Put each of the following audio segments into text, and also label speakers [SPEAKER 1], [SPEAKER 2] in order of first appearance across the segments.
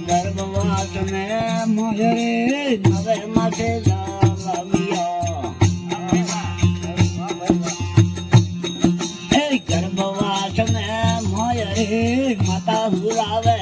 [SPEAKER 1] ગર્ભવાસ ને મજરે નગરમાં છે ராவ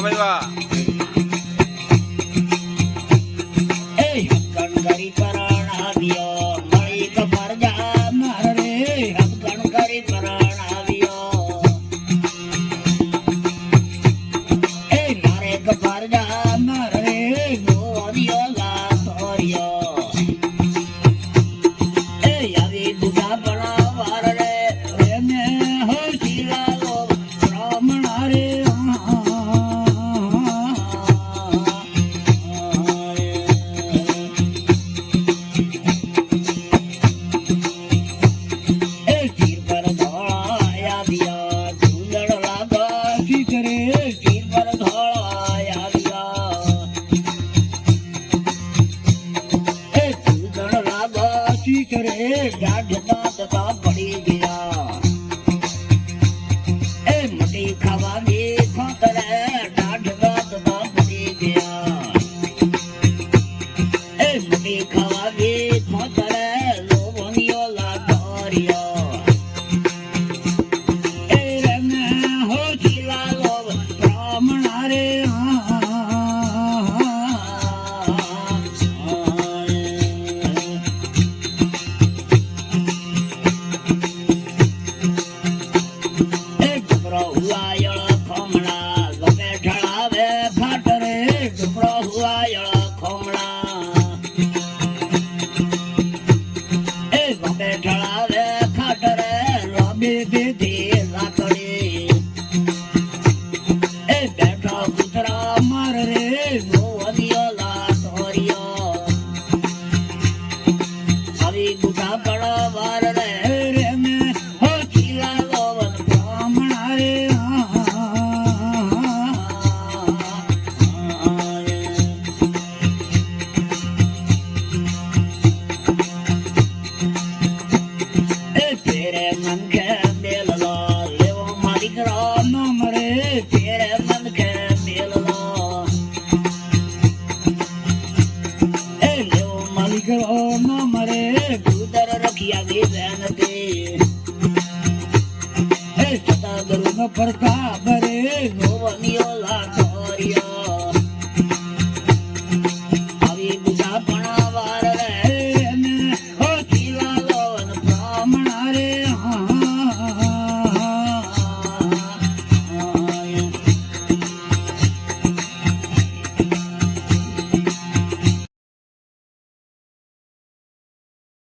[SPEAKER 2] বাবা।
[SPEAKER 1] God, you got the body. baby